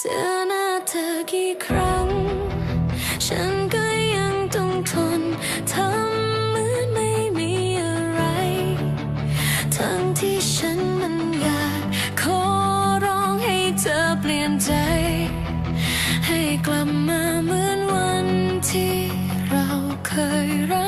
เจอหน้าเธอกี่ครั้ง ฉันก็ยังต้องทนทำเหมือนไม่มีอะไร ทั้งที่ฉันมันอยากขอร้องให้เธอเปลี่ยนใจ ให้กลับมาเหมือนวันที่เราเคยรัก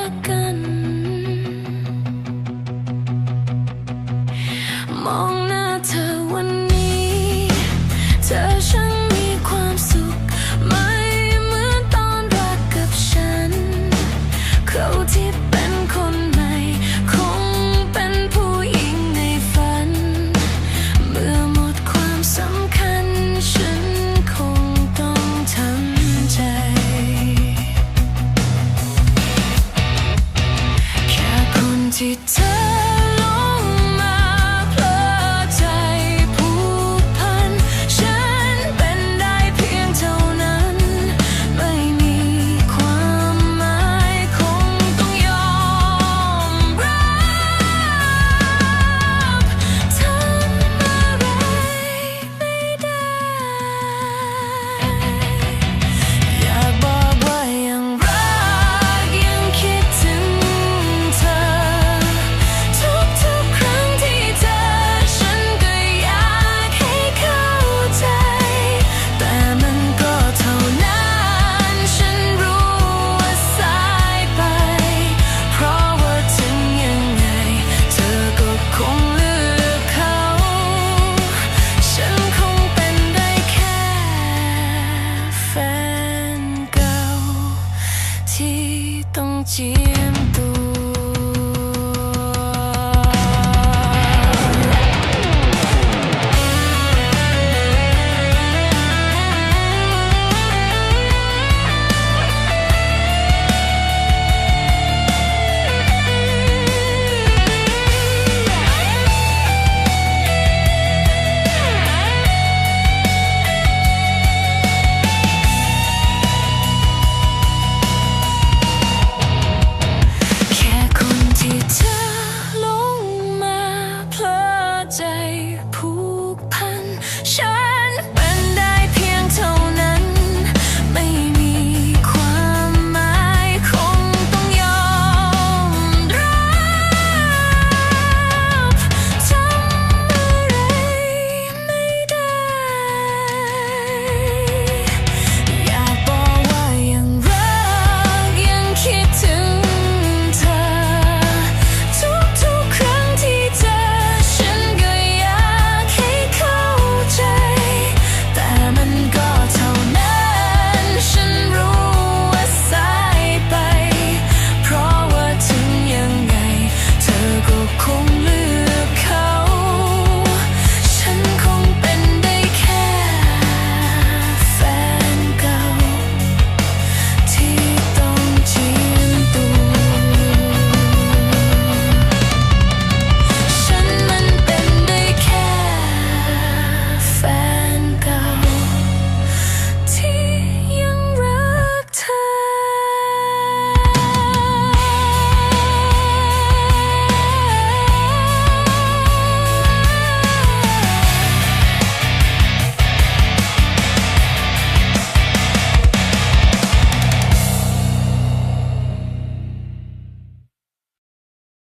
ที่เธอ ที่ต้องเจียม